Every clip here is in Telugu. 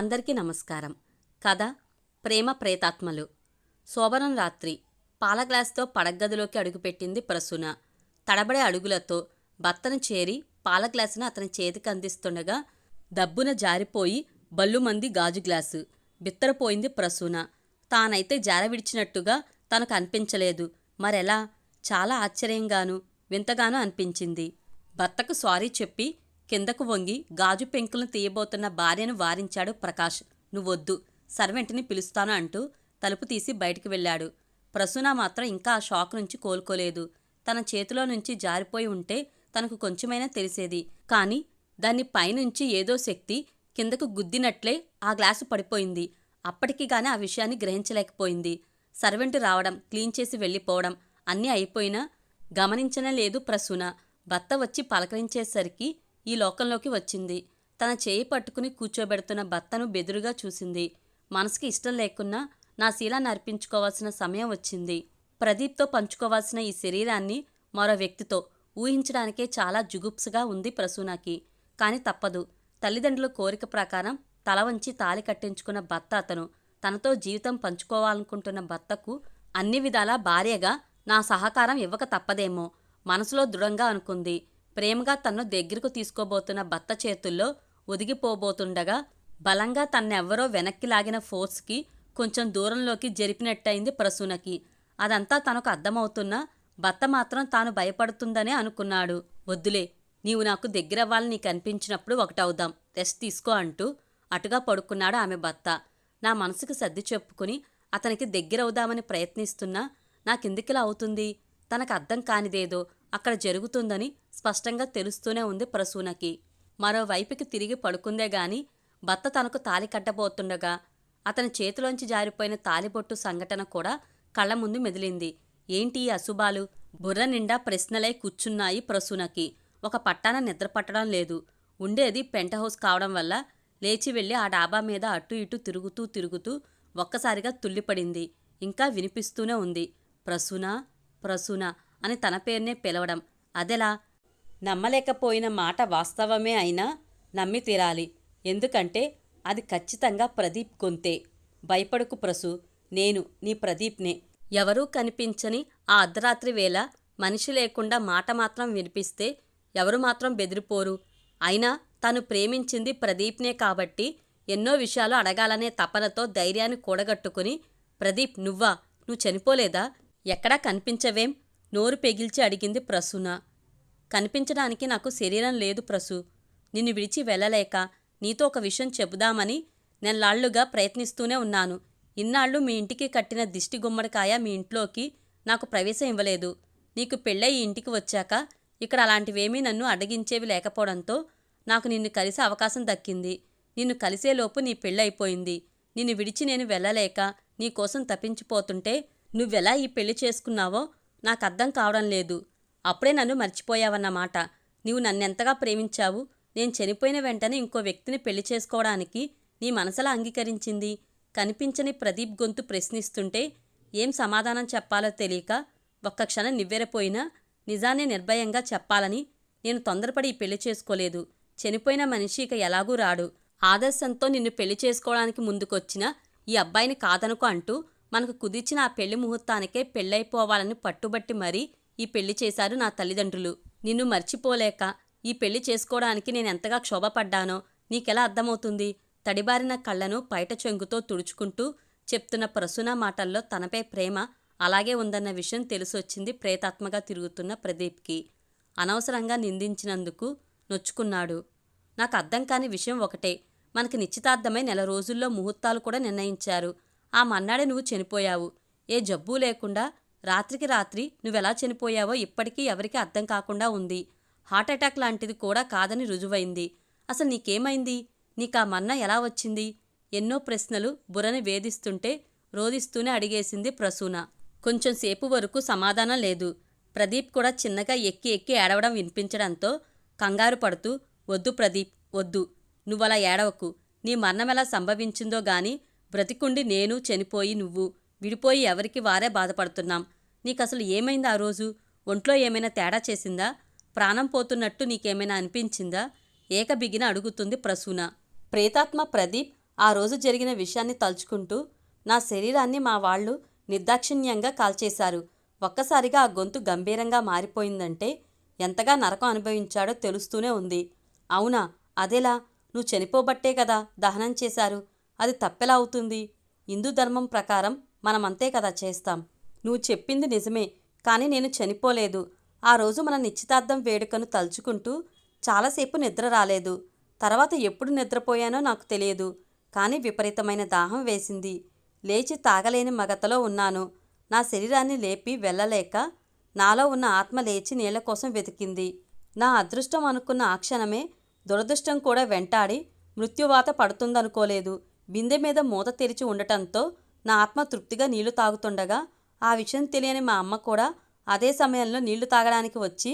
అందరికీ నమస్కారం. కథ ప్రేమ ప్రేతాత్మలు. శోభనం రాత్రి పాల గ్లాస్తో పడగదిలోకి అడుగుపెట్టింది ప్రసూన. తడబడే అడుగులతో భర్తను చేరి పాల గ్లాసును అతని చేతికి అందిస్తుండగా దబ్బున జారిపోయి బల్లుమంది గాజు గ్లాసు. బిత్తరపోయింది ప్రసూన. తానైతే జార విడిచినట్టుగా తనకు అనిపించలేదు. మరెలా? చాలా ఆశ్చర్యంగాను వింతగానూ అనిపించింది. భర్తకు సారీ చెప్పి కిందకు వంగి గాజు పెంకులను తీయబోతున్న భార్యను వారించాడు ప్రకాష్. నువ్వొద్దు సర్వెంట్ని పిలుస్తాను అంటూ తలుపు తీసి బయటికి వెళ్ళాడు. ప్రసూన మాత్రం ఇంకా ఆ షాక్ నుంచి కోలుకోలేదు. తన చేతిలో నుంచి జారిపోయి ఉంటే తనకు కొంచెమైనా తెలిసేది. కానీ దాన్ని పైనుంచి ఏదో శక్తి కిందకు గుద్దినట్లే ఆ గ్లాసు పడిపోయింది. అప్పటికి గాని ఆ విషయాన్ని గ్రహించలేకపోయింది. సర్వెంట్ రావడం క్లీన్ చేసి వెళ్ళిపోవడం అన్నీ అయిపోయినా గమనించనే లేదు ప్రసూన. భర్త వచ్చి పలకరించేసరికి ఈ లోకంలోకి వచ్చింది. తన చేయి పట్టుకుని కూర్చోబెడుతున్న భర్తను బెదురుగా చూసింది. మనసుకి ఇష్టం లేకున్నా నా శీలాన్ని అర్పించుకోవాల్సిన సమయం వచ్చింది. ప్రదీప్తో పంచుకోవాల్సిన ఈ శరీరాన్ని మరో వ్యక్తితో ఊహించడానికే చాలా జుగుప్సగా ఉంది ప్రసూనాకి. కానీ తప్పదు. తల్లిదండ్రుల కోరిక ప్రకారం తల వంచి తాలి కట్టించుకున్న భర్త అతను. తనతో జీవితం పంచుకోవాలనుకుంటున్న భర్తకు అన్ని విధాలా భార్యగా నా సహకారం ఇవ్వక తప్పదేమో. మనసులో దృఢంగా అనుకుంది. ప్రేమగా తన్ను దగ్గరకు తీసుకోబోతున్న భర్త చేతుల్లో ఒదిగిపోబోతుండగా బలంగా తన్నెవ్వరో వెనక్కి లాగిన ఫోర్స్కి కొంచెం దూరంలోకి జరిపినట్టయింది ప్రసూనకి. అదంతా తనకు అర్థమవుతున్నా భర్త మాత్రం తాను భయపడుతుందనే అనుకున్నాడు. వద్దులే నీవు నాకు దగ్గరవ్వాలని నీకు అనిపించినప్పుడు ఒకటవుదాం రెస్ట్ తీసుకో అంటూ అటుగా పడుకున్నాడు ఆమె భర్త. నా మనసుకు సర్ది చెప్పుకుని అతనికి దగ్గరవుదామని ప్రయత్నిస్తున్నా నాకెందుకిలా అవుతుంది? తనకు అర్థం కానిదేదో అక్కడ జరుగుతుందని స్పష్టంగా తెలుస్తూనే ఉంది ప్రసూనకి. మరోవైపుకి తిరిగి పడుకుందే గాని భర్త తనకు తాలి కట్టబోతుండగా అతని చేతిలోంచి జారిపోయిన తాలిబొట్టు సంఘటన కూడా కళ్ళ ముందు మెదిలింది. ఏంటి ఈ అశుభాలు? బుర్ర నిండా ప్రశ్నలై కూర్చున్నాయి ప్రసూనకి. ఒక పట్టాన నిద్ర పట్టడం లేదు. ఉండేది పెంట హౌస్ కావడం వల్ల లేచి వెళ్ళి ఆ డాబా మీద అటు ఇటు తిరుగుతూ తిరుగుతూ ఒక్కసారిగా తుల్లిపడింది. ఇంకా వినిపిస్తూనే ఉంది. ప్రసూన? ప్రసూన? అని తన పేరునే పిలవడం. అదెలా? నమ్మలేకపోయిన మాట వాస్తవమే అయినా నమ్మి తీరాలి. ఎందుకంటే అది ఖచ్చితంగా ప్రదీప్ గొంతే. భయపడుకు ప్రసు నేను నీ ప్రదీప్నే. ఎవరూ కనిపించని ఆ అర్ధరాత్రి వేళ మనిషి లేకుండా మాట మాత్రం వినిపిస్తే ఎవరు మాత్రం బెదిరిపోరు. అయినా తను ప్రేమించింది ప్రదీప్నే కాబట్టి ఎన్నో విషయాలు అడగాలనే తపనతో ధైర్యాన్ని కూడగట్టుకుని ప్రదీప్ నువ్వా? నువ్వు చనిపోలేదా? ఎక్కడా కనిపించవేం? నోరు పెగిల్చి అడిగింది ప్రసూన. కనిపించడానికి నాకు శరీరం లేదు ప్రసు. నిన్ను విడిచి వెళ్ళలేక నీతో ఒక విషయం చెబుదామని నెల్లాళ్ళుగా ప్రయత్నిస్తూనే ఉన్నాను. ఇన్నాళ్ళు మీ ఇంటికి కట్టిన దిష్టి గుమ్మడికాయ మీ ఇంట్లోకి నాకు ప్రవేశం ఇవ్వలేదు. నీకు పెళ్ళై ఈ ఇంటికి వచ్చాక ఇక్కడ అలాంటివేమీ నన్ను అడగించేవి లేకపోవడంతో నాకు నిన్ను కలిసే అవకాశం దక్కింది. నిన్ను కలిసేలోపు నీ పెళ్ళైపోయింది. నిన్ను విడిచి నేను వెళ్ళలేక నీకోసం తప్పించిపోతుంటే నువ్వెలా ఈ పెళ్ళి చేసుకున్నావో నాకు అర్థం కావడం లేదు. అప్పుడే నన్ను మర్చిపోయావన్నమాట. నీవు నన్నెంతగా ప్రేమించావు? నేను చనిపోయిన వెంటనే ఇంకో వ్యక్తిని పెళ్ళి చేసుకోవడానికి నీ మనసులా అంగీకరించింది? కనిపించని ప్రదీప్ గొంతు ప్రశ్నిస్తుంటే ఏం సమాధానం చెప్పాలో తెలియక ఒక్క క్షణం నివ్వెరపోయినా నిజాన్ని నిర్భయంగా చెప్పాలని నేను తొందరపడి పెళ్ళి చేసుకోలేదు. చనిపోయిన మనిషి ఇక ఎలాగూ రాడు. ఆదర్శంతో నిన్ను పెళ్ళి చేసుకోవడానికి ముందుకొచ్చిన ఈ అబ్బాయిని కాదనుకో అంటూ మనకు కుదిర్చిన ఆ పెళ్ళి ముహూర్తానికే పెళ్ళైపోవాలని పట్టుబట్టి మరీ ఈ పెళ్ళి చేశారు నా తల్లిదండ్రులు. నిన్ను మర్చిపోలేక ఈ పెళ్ళి చేసుకోవడానికి నేను ఎంతగా క్షోభపడ్డానో నీకెలా అర్థమవుతుంది? తడిబారిన కళ్ళను పైట చెంగుతో తుడుచుకుంటూ చెప్తున్న ప్రసూన మాటల్లో తనపై ప్రేమ అలాగే ఉందన్న విషయం తెలిసొచ్చింది ప్రేతాత్మగా తిరుగుతున్న ప్రదీప్కి. అనవసరంగా నిందించినందుకు నొచ్చుకున్నాడు. నాకు అర్థం కాని విషయం ఒకటే. మనకి నిశ్చితార్థమై నెల రోజుల్లో ముహూర్తాలు కూడా నిర్ణయించారు. ఆ మన్నాడే నువ్వు చనిపోయావు. ఏ జబ్బు లేకుండా రాత్రికి రాత్రి నువ్వెలా చనిపోయావో ఇప్పటికీ ఎవరికీ అర్థం కాకుండా ఉంది. హార్ట్అటాక్ లాంటిది కూడా కాదని రుజువైంది. అసలు నీకేమైంది? నీకా మన్న ఎలా వచ్చింది? ఎన్నో ప్రశ్నలు బుర్రని వేధిస్తుంటే రోధిస్తూనే అడిగేసింది ప్రసూన. కొంచెం సేపు వరకు సమాధానం లేదు. ప్రదీప్ కూడా చిన్నగా ఎక్కి ఎక్కి ఏడవడం వినిపించడంతో కంగారు పడుతూ వద్దు ప్రదీప్ వద్దు. నువ్వలా ఏడవకు. నీ మరణం ఎలా సంభవించిందో గాని బ్రతికుండి నేను చనిపోయి నువ్వు విడిపోయి ఎవరికి వారే బాధపడుతున్నాం. నీకసలు ఏమైంది ఆ రోజు? ఒంట్లో ఏమైనా తేడా చేసిందా? ప్రాణం పోతున్నట్టు నీకేమైనా అనిపించిందా? ఏకబిగిన అడుగుతుంది ప్రసూన. ప్రేతాత్మ ప్రదీప్ ఆ రోజు జరిగిన విషయాన్ని తలుచుకుంటూ నా శరీరాన్ని మా వాళ్ళు నిర్దాక్షిణ్యంగా కాల్చేశారు. ఒక్కసారిగా ఆ గొంతు గంభీరంగా మారిపోయిందంటే ఎంతగా నరకం అనుభవించాడో తెలుస్తూనే ఉంది. అవునా? అదేలా? నువ్వు చనిపోబట్టే కదా దహనం చేశారు. అది తప్పెలా అవుతుంది? హిందూ ధర్మం ప్రకారం మనమంతే కదా చేస్తాం. నువ్వు చెప్పింది నిజమే కానీ నేను చనిపోలేదు. ఆ రోజు మన నిశ్చితార్థం వేడుకను తలుచుకుంటూ చాలాసేపు నిద్ర రాలేదు. తర్వాత ఎప్పుడు నిద్రపోయానో నాకు తెలియదు కానీ విపరీతమైన దాహం వేసింది. లేచి తాగలేని మగతలో ఉన్నాను. నా శరీరాన్ని లేపి వెళ్ళలేక నాలో ఉన్న ఆత్మ లేచి నీళ్ళ కోసం వెతికింది. నా అదృష్టం అనుకున్న ఆ క్షణమే దురదృష్టం కూడా వెంటాడి మృత్యువాత పడుతుందనుకోలేదు. బిందె మీద మూత తెరిచి ఉండటంతో నా ఆత్మ తృప్తిగా నీళ్ళు తాగుతుండగా ఆ విషయం తెలియని మా అమ్మ కూడా అదే సమయంలో నీళ్ళు తాగడానికి వచ్చి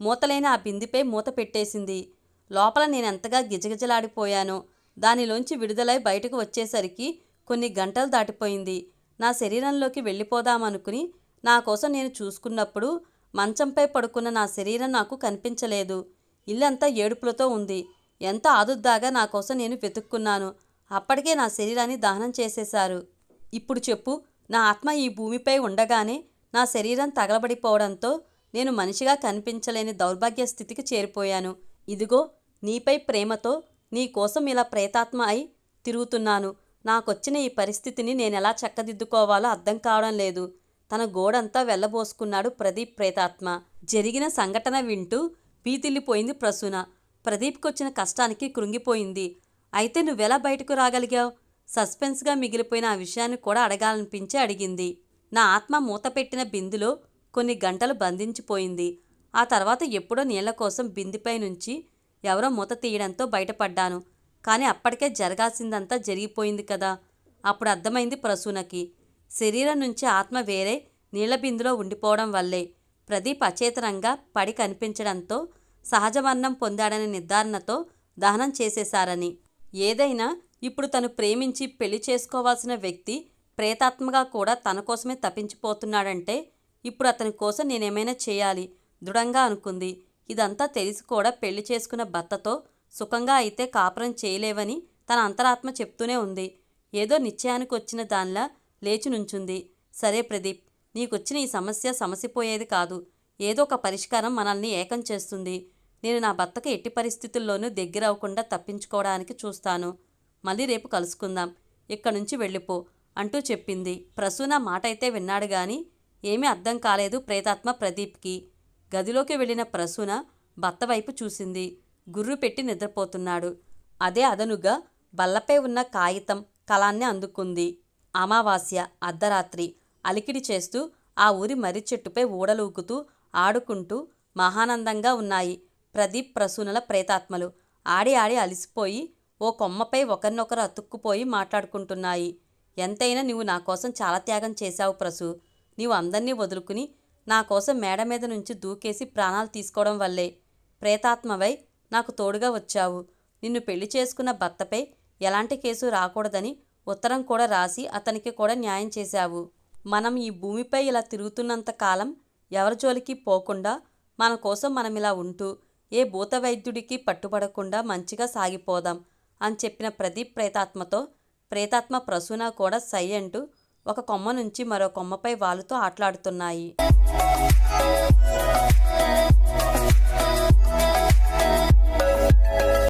మూతలైన ఆ బిందెపై మూత పెట్టేసింది. లోపల నేనెంతగా గిజగిజలాడిపోయానో దానిలోంచి విడుదలై బయటకు వచ్చేసరికి కొన్ని గంటలు దాటిపోయింది. నా శరీరంలోకి వెళ్ళిపోదామనుకుని నా కోసం నేను చూసుకున్నప్పుడు మంచంపై పడుకున్న నా శరీరం నాకు కనిపించలేదు. ఇల్లంతా ఏడుపులతో ఉంది. ఎంత ఆదుద్దాగా నా కోసం నేను వెతుక్కున్నాను. అప్పటికే నా శరీరాన్ని దహనం చేసేశారు. ఇప్పుడు చెప్పు నా ఆత్మ ఈ భూమిపై ఉండగానే నా శరీరం తగలబడిపోవడంతో నేను మనిషిగా కనిపించలేని దౌర్భాగ్య స్థితికి చేరిపోయాను. ఇదిగో నీపై ప్రేమతో నీ కోసం ఇలా ప్రేతాత్మ అయి తిరుగుతున్నాను. నాకొచ్చిన ఈ పరిస్థితిని నేనెలా చక్కదిద్దుకోవాలో అర్థం కావడం లేదు. తన గోడంతా వెళ్ళబోసుకున్నాడు ప్రదీప్ ప్రేతాత్మ. జరిగిన సంఘటన వింటూ పీతిల్లిపోయింది ప్రసూన. ప్రదీప్కొచ్చిన కష్టానికి కృంగిపోయింది. అయితే నువ్వెలా బయటకు రాగలిగావు? సస్పెన్స్గా మిగిలిపోయిన ఆ విషయాన్ని కూడా అడగాలనిపించి అడిగింది. నా ఆత్మ మూతపెట్టిన బిందులో కొన్ని గంటలు బంధించిపోయింది. ఆ తర్వాత ఎప్పుడో నీళ్ళ కోసం బిందిపై నుంచి ఎవరో మూత తీయడంతో బయటపడ్డాను. కానీ అప్పటికే జరగాల్సిందంతా జరిగిపోయింది కదా. అప్పుడు అర్థమైంది ప్రసూనకి. శరీరం నుంచి ఆత్మ వేరే నీళ్ళ బిందులో ఉండిపోవడం వల్లే ప్రదీప్ అచేతనంగా పడి కనిపించడంతో సహజ పొందాడనే నిర్ధారణతో దహనం చేసేశారని. ఏదైనా ఇప్పుడు తను ప్రేమించి పెళ్ళి చేసుకోవాల్సిన వ్యక్తి ప్రేతాత్మగా కూడా తన కోసమే తప్పించిపోతున్నాడంటే ఇప్పుడు అతని కోసం నేనేమైనా చేయాలి దృఢంగా అనుకుంది. ఇదంతా తెలిసి కూడా పెళ్ళి చేసుకున్న భర్తతో సుఖంగా అయితే కాపురం చేయలేవని తన అంతరాత్మ చెప్తూనే ఉంది. ఏదో నిశ్చయానికి వచ్చిన దానిలా లేచి నుంచుంది. సరే ప్రదీప్ నీకొచ్చిన ఈ సమస్య సమసిపోయేది కాదు. ఏదో ఒక పరిష్కారం మనల్ని ఏకం చేస్తుంది. నేను నా భర్తకు ఎట్టి పరిస్థితుల్లోనూ దగ్గర అవ్వకుండా తప్పించుకోవడానికి చూస్తాను. మళ్ళీ రేపు కలుసుకుందాం. ఇక్కడి నుంచి వెళ్ళిపో అంటూ చెప్పింది. ప్రసూన మాట అయితే విన్నాడు గాని ఏమీ అర్థం కాలేదు ప్రేతాత్మ ప్రదీప్కి. గదిలోకి వెళ్ళిన ప్రసూన భర్త వైపు చూసింది. గుర్రు పెట్టి నిద్రపోతున్నాడు. అదే అదనుగా బల్లపై ఉన్న కాగితం కలాన్ని అందుకుంది. అమావాస్య అర్ధరాత్రి అలికిడి చేస్తూ ఆ ఊరి మర్రి చెట్టుపై ఊడలూకుతూ ఆడుకుంటూ మహానందంగా ఉన్నాయి. ప్రదీప్ ప్రసూనల ప్రేతాత్మలు. ఆడి ఆడి అలిసిపోయి ఓ కొమ్మపై ఒకరినొకరు అతుక్కుపోయి మాట్లాడుకుంటున్నాయి. ఎంతైనా నువ్వు నా కోసం చాలా త్యాగం చేశావు ప్రసు. నీవు అందరినీ వదులుకుని నా కోసం మేడ మీద నుంచి దూకేసి ప్రాణాలు తీసుకోవడం వల్లే. ప్రేతాత్మవై నాకు తోడుగా వచ్చావు. నిన్ను పెళ్ళి చేసుకున్న భర్తపై ఎలాంటి కేసు రాకూడదని ఉత్తరం కూడా రాసి అతనికి కూడా న్యాయం చేశావు. మనం ఈ భూమిపై ఇలా తిరుగుతున్నంత కాలం ఎవరి జోలికి పోకుండా మన కోసం మనం ఇలా ఉంటూ ఏ భూతవైద్యుడికి పట్టుబడకుండా మంచిగా సాగిపోదాం అని చెప్పిన ప్రదీప్ ప్రేతాత్మతో ప్రేతాత్మ ప్రసూన కూడా సై అంటూ ఒక కొమ్మ నుంచి మరో కొమ్మపై వాలుతో ఆటలాడుతున్నాయి.